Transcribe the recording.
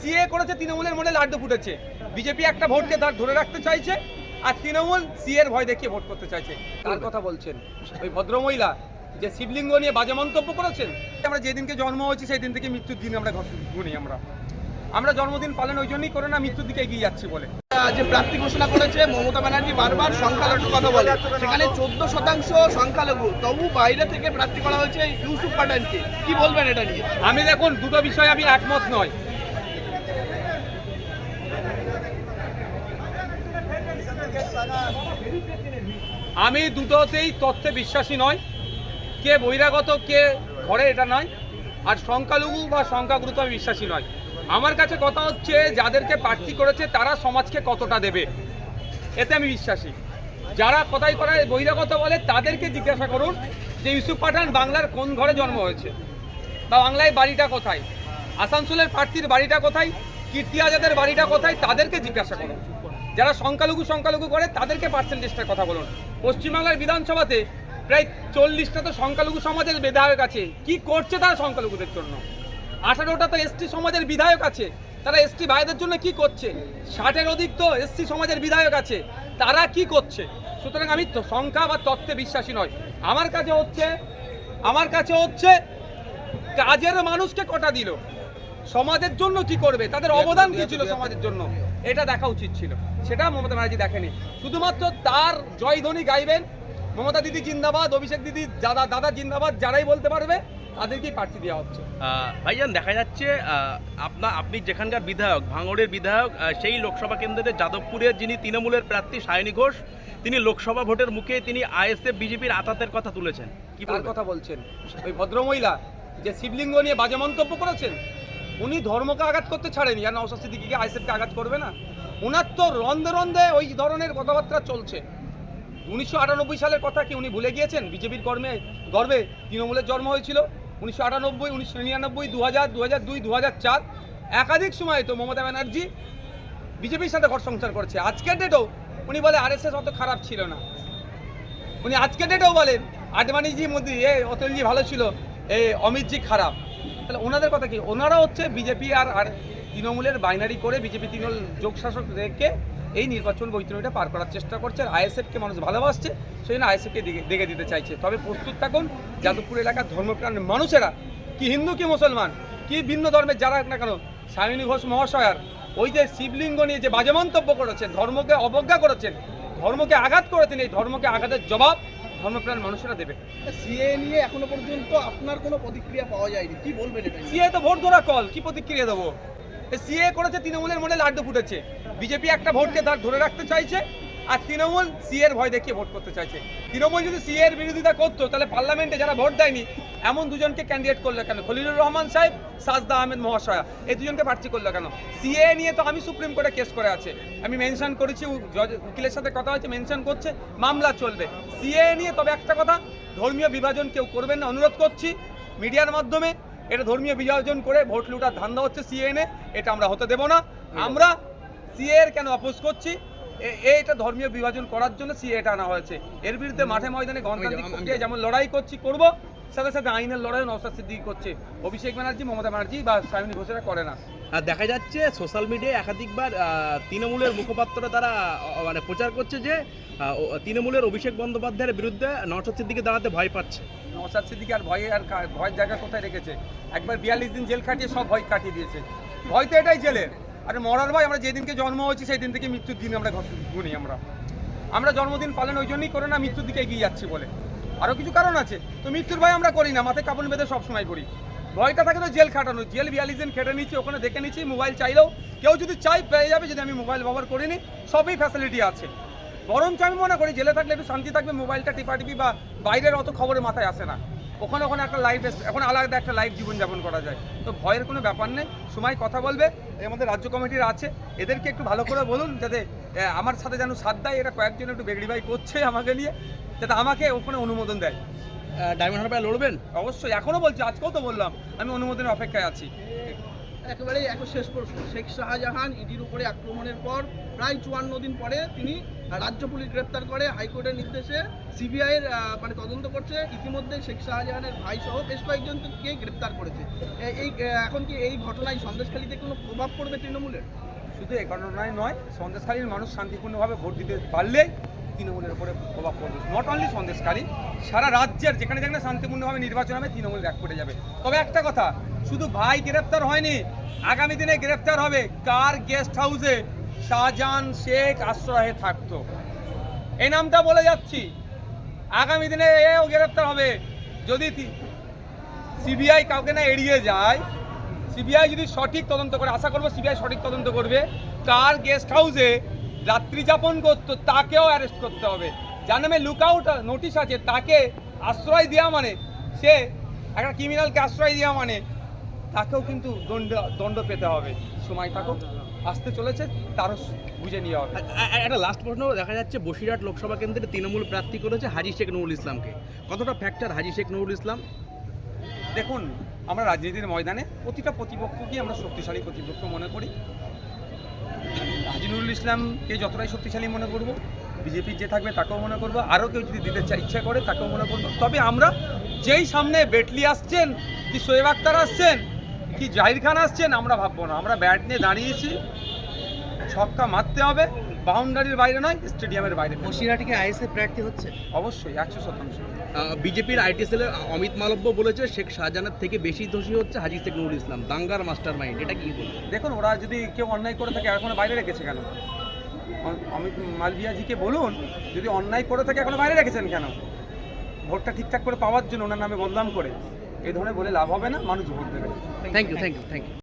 CA করেছে তৃণমূলের মনে লাড্ডু ফুটেছে। বিজেপি একটা ভোটকে তার ধরে রাখতে চাইছে আর তৃণমূল সিএর ভয় দেখিয়ে ভোট করতে চাইছে। তার কথা বলছেন? ওই ভদ্রমহিলা যে শিবলিঙ্গ নিয়ে বাজে মন্তব্য করেছেন? আমরা যেদিনকে জন্ম হয়েছি সেই দিন থেকে মৃত্যুর দিন আমরা গুনি আমরা। আমরা জন্মদিন পালন ওই জন্যই করে না মৃত্যুর দিকে এগিয়ে যাচ্ছি বলে। যে প্রার্থী ঘোষণা করেছে মমতা ব্যানার্জি বারবার সংখ্যালঘু কথা বলে। সেখানে চোদ্দ শতাংশ সংখ্যালঘু তবু বাইরে থেকে প্রার্থী করা হয়েছে ইউসুফ পাঠানকে। কি বলবেন এটা নিয়ে? আমি দেখুন দুটো বিষয়ে আমি একমত নয়। আমি দুটোতেই তথ্যে বিশ্বাসী নয় কে বহিরাগত, কে ঘরে, এটা নয়। আর সংখ্যালঘু বা সংখ্যাগুরুত্ব আমি বিশ্বাসী নয় আমার কাছে কথা হচ্ছে, যাদেরকে প্রার্থী করেছে, তারা সমাজকে কতটা দেবে? এতে আমি বিশ্বাসী। যারা কথাই করায় বহিরাগত বলে, তাদেরকে জিজ্ঞাসা করুন যে, ইউসুফ পাঠান বাংলার কোন ঘরে জন্ম হয়েছে? বা বাংলায় বাড়িটা কোথায়? আসানসোলের প্রার্থীর বাড়িটা কোথায়? কীর্তি আজাদের বাড়িটা কোথায়? তাদেরকে জিজ্ঞাসা করুন। যারা সংখ্যালঘু সংখ্যালঘু করে, তাদেরকে পার্সেন্টেজটার কথা বলুন। পশ্চিমবাংলার বিধানসভাতে প্রায় চল্লিশটা তো সংখ্যালঘু সমাজের বিধায়ক আছে। কি করছে তারা সংখ্যালঘুদের জন্য? আঠারোটা তো এসটি সমাজের বিধায়ক আছে। তারা এসটি ভাইদের জন্য কি করছে? ষাটের অধিক তো এসসি সমাজের বিধায়ক আছে। তারা কি করছে? সুতরাং আমি সংখ্যা বা তত্ত্বে বিশ্বাসী নয় আমার কাছে হচ্ছে, আমার কাছে হচ্ছে, কাজের মানুষকে কটা দিল? সমাজের জন্য কি করবে? তাদের অবদান কি ছিল সমাজের জন্য? এটা দেখা উচিত ছিল। সেটা মমতা ব্যানার্জি দেখেনি। শুধুমাত্র তার জয়ধ্বনি গাইবেন মমতা দিদি জিন্দাবাদ অভিষেক দিদি দাদা দাদা জিন্দাবাদ যারাই বলতে পারবে তাদেরকেই প্রার্থী দেওয়া হচ্ছে। ভাইজান দেখা যাচ্ছে আপনার আপনি যেখানকার বিধায়ক ভাঙড়ের বিধায়ক সেই লোকসভা কেন্দ্রে যাদবপুরের যিনি তৃণমূলের প্রার্থী সায়নী ঘোষ তিনি লোকসভা ভোটের মুখে তিনি আইএসএফ বিজেপির আতাতের কথা তুলেছেন। কি কথা বলছেন? ওই ভদ্রমহিলা যে শিবলিঙ্গ নিয়ে বাজে মন্তব্য করেছেন? উনি ধর্মকে আঘাত করতে ছাড়েনি। আর নওশাদ সিদ্দিকিকে আইসেফকে আঘাত করবে না। ওনার তো রন্ধে রন্ধে ওই ধরনের কথাবার্তা চলছে। উনিশশো আটানব্বই সালের কথা কি উনি ভুলে গিয়েছেন? বিজেপির কর্মে, গর্বে তৃণমূলের জন্ম হয়েছিল উনিশশো আটানব্বই, উনিশশো নিরানব্বই দু হাজার দু হাজার দুই দু হাজার চার। একাধিক সময় তো মমতা ব্যানার্জি বিজেপির সাথে ঘর সংসার করছে। আজকের ডেটেও উনি বলে আরএসএস অত খারাপ ছিল না। উনি আজকের ডেটেও বলেন আডবাণীজি মোদি, এ অতুলজি ভালো ছিল, এ অমিতজি খারাপ। তাহলে ওনাদের কথা কি? ওনারা হচ্ছে বিজেপি আর আর তৃণমূলের বাইনারি করে বিজেপি তৃণমূল যোগশাসক রেখে এই নির্বাচন বৈতরণীটা পার করার চেষ্টা করছে। আর আইএসএফকে মানুষ ভালোবাসছে, সেই জন্য আইএসএফকে দেখে দিতে চাইছে। তবে প্রস্তুত থাকুন, যাদবপুর এলাকার ধর্মপ্রাণ মানুষেরা, কি হিন্দু, কি মুসলমান, কি ভিন্ন ধর্মের যারা না কেন সায়নী ঘোষ মহাশয়ার ওই যে শিবলিঙ্গ নিয়ে যে বাজে মন্তব্য করেছেন, ধর্মকে অবজ্ঞা করেছেন, ধর্মকে আঘাত করেছেন, এই ধর্মকে আঘাতের জবাব ধর্মপ্রাণ মানুষেরা দেবে। সিএ নিয়ে এখনও পর্যন্ত আপনার কোনো প্রতিক্রিয়া পাওয়া যায়নি। কি বলবেন এটা? সিএ তো ভোট ধরা কল কি প্রতিক্রিয়া দেবো? সিএ করেছে তৃণমূলের মনে লাড্ডু ফুটেছে। বিজেপি একটা ভোটকে তার ধরে রাখতে চাইছে আর তৃণমূল সিএর ভয় দেখিয়ে ভোট করতে চাইছে। তৃণমূল যদি সিএর এর বিরোধিতা করতো তাহলে পার্লামেন্টে যারা ভোট দেয়নি এমন দুজনকে ক্যান্ডিডেট করল কেন? খলিলুর রহমান সাহেব সাজদা আহমেদ মহাশয়া এই দুজনকে প্রার্থী করল কেন? সিএ নিয়ে তো আমি সুপ্রিম কোর্টে কেস করে আছে। আমি মেনশন করেছি উকিলের সাথে কথা হয়েছে মেনশন করছে মামলা চলবে। সিএ নিয়ে তবে একটা কথা ধর্মীয় বিভাজন কেউ করবেন না অনুরোধ করছি মিডিয়ার মাধ্যমে এটা ধর্মীয় বিভাজন করে ভোট লুটার ধান্দা হচ্ছে সিএনএ এটা আমরা হতে দেব না। আমরা সিএ এর কেন অপোজ করছি? এটা ধর্মীয় বিভাজন করার জন্য সিএ এটা আনা হয়েছে। এর বিরুদ্ধে মাঠে ময়দানে গণতান্ত্রিক প্রক্রিয়া যেমন লড়াই করছি করব সাথে সাথে আইনের লড়াই নওসাদ সিদ্দিকি করছে। অভিষেক ব্যানার্জি মমতা ব্যানার্জি বা সায়নী ঘোষেরা করে না। আর দেখা যাচ্ছে সোশ্যাল মিডিয়ায় একাধিকবার তৃণমূলের মুখপাত্ররা তারা মানে প্রচার করছে যে তৃণমূলের অভিষেক বন্দ্যোপাধ্যায়ের বিরুদ্ধে নওশাদ সিদ্দিকে দাঁড়াতে ভয় পাচ্ছে। নওসাদ সিদ্দিকি আর ভয়ে আর ভয়ের জায়গা কোথায় রেখেছে? একবার বিয়াল্লিশ দিন জেল খাটিয়ে সব ভয় কাটিয়ে দিয়েছে। ভয় তো এটাই জেলের। আর মরার ভয় আমরা যেদিনকে জন্ম হয়েছি সেই দিন থেকে মৃত্যুর দিন আমরা গুনি আমরা। আমরা জন্মদিন পালন ওই জন্যই করে না মৃত্যুর দিকে এগিয়ে যাচ্ছি বলে। আরও কিছু কারণ আছে। তো মৃত্যুর ভয় আমরা করি না, মাথায় কাপড় বেঁধে সবসময় করি। ভয়টা থাকে তো জেল খাটানো, জেল বিয়াল্লিশ দিন খেটে নিচ্ছি, ওখানে দেখে নিচ্ছি মোবাইল চাইলেও কেউ যদি চাই পেয়ে যাবে যদি আমি মোবাইল ব্যবহার করিনি, সবই ফ্যাসিলিটি আছে। বরঞ্চ আমি মনে করি জেলে থাকলে একটু শান্তি থাকবে মোবাইলটা টিপাটিপি বা বাইরের অত খবরে মাথায় আসে না। ওখানে ওখানে একটা লাইফ এখন আলাদা একটা লাইফ জীবনযাপন করা যায়। তো ভয়ের কোনো ব্যাপার নেই, সময় কথা বলবে মধ্যে রাজ্য কমিটির আছে, এদেরকে একটু ভালো করে বলুন, যাতে আমার সাথে যেন সাথ দেয় এরা কয়েকজন একটু বেগড়ি ভাই করছে আমাকে নিয়ে যাতে আমাকে ওখানে অনুমোদন দেয়। ডায়মন্ড হারবারে লড়বেন? অবশ্যই এখনও বলছি আজকেও তো বললাম আমি অনুমোদনের অপেক্ষায় আছি। একেবারে এখন শেষ প্রশ্ন শেখ শাহজাহান ইডির উপরে আক্রমণের পর প্রায় চুয়ান্ন দিন পরে তিনি রাজ্য পুলিশ গ্রেপ্তার করে হাইকোর্টের নির্দেশে সিবিআই এর মানে তদন্ত করছে। ইতিমধ্যে শেখ শাহজাহানের ভাই সহ বেশ কয়েকজনকে গ্রেপ্তার করেছে। এই এখন কি এই ঘটনায় সন্দেশখালীতে কোনো প্রভাব পড়বে তৃণমূলের? শুধু এই ঘটনায় নয় সন্দেশকারীর মানুষ শান্তিপূর্ণভাবে ভোট দিতে পারলেই তৃণমূলের উপরে প্রভাব পড়বে। নট অনলি সন্দেশকারী সারা রাজ্যের যেখানে যেখানে শান্তিপূর্ণভাবে নির্বাচন হবে, তৃণমূল ব্যাক করে যাবে। তবে একটা কথা, শুধু ভাই গ্রেপ্তার হয়নি, আগামী দিনে গ্রেপ্তার হবে কার গেস্ট হাউসে শাহজাহান শেখ আশ্রয়ে থাকতো। এই নামটা বলে যাচ্ছি, আগামী দিনে এও গ্রেপ্তার হবে। যদি সিবিআই কাউকে না এড়িয়ে যায় সিবিআই যদি সঠিক তদন্ত করে আশা করব সিবিআই সঠিক তদন্ত করবে। কার গেস্ট হাউসে রাত্রি যাপন করতো তাকেও অ্যারেস্ট করতে হবে। যার নামে লুকআউট নোটিশ আছে তাকে আশ্রয় দেওয়া মানে সে একটা ক্রিমিনালকে আশ্রয় দেওয়া মানে তাকেও কিন্তু দণ্ড দণ্ড পেতে হবে। সময় থাকুক আসতে চলেছে তারও বুঝে নিয়ে হবে। একটা লাস্ট প্রশ্ন দেখা যাচ্ছে বসিরহাট লোকসভা কেন্দ্রে তৃণমূল প্রার্থী করেছে হাজি শেখ নুরুল ইসলামকে। কতটা ফ্যাক্টর হাজি শেখ নুরুল ইসলাম? দেখুন আমরা রাজনীতির ময়দানে প্রতিটা প্রতিপক্ষকেই আমরা শক্তিশালী প্রতিপক্ষ মনে করি। হাজিনুরুল ইসলামকে যতটাই শক্তিশালী মনে করব বিজেপির যে থাকবে তাকেও মনে করব, আরও কেউ যদি দিতে ইচ্ছা করে তাকেও মনে করব। তবে আমরা যেই সামনে বেটলি আসছেন, কি শোয়েব আক্তার আসছেন, কি জাহির খান আসছেন, আমরা ভাববো না। আমরা ব্যাট নিয়ে দাঁড়িয়েছি, ছক্কা মারতে হবে। বাউন্ডারির বাইরে নয় স্টেডিয়ামের বাইরে। বসিরহাটে কি আইএসএ প্রার্থী হচ্ছে? অবশ্যই একশো শতাংশ। বিজেপির আইটি সেলের অমিত মালব্য বলেছে শেখ শাহজাহানের থেকে বেশি দোষী হচ্ছে হাজি শেখ নুরুল ইসলাম দাঙ্গার মাস্টার মাইন্ড এটা কি বলব দেখুন ওরা যদি কেউ অন্যায় করে থাকে এখনও বাইরে রেখেছে কেন? অমিত মালভিয়াজিকে বলুন যদি অন্যায় করে থাকে এখনও বাইরে রেখেছেন কেন? ভোটটা ঠিকঠাক করে পাওয়ার জন্য ওনার নামে বদনাম করে এই ধরনের বলে লাভ হবে না মানুষ ভোট দেবে। Thank you thank you thank you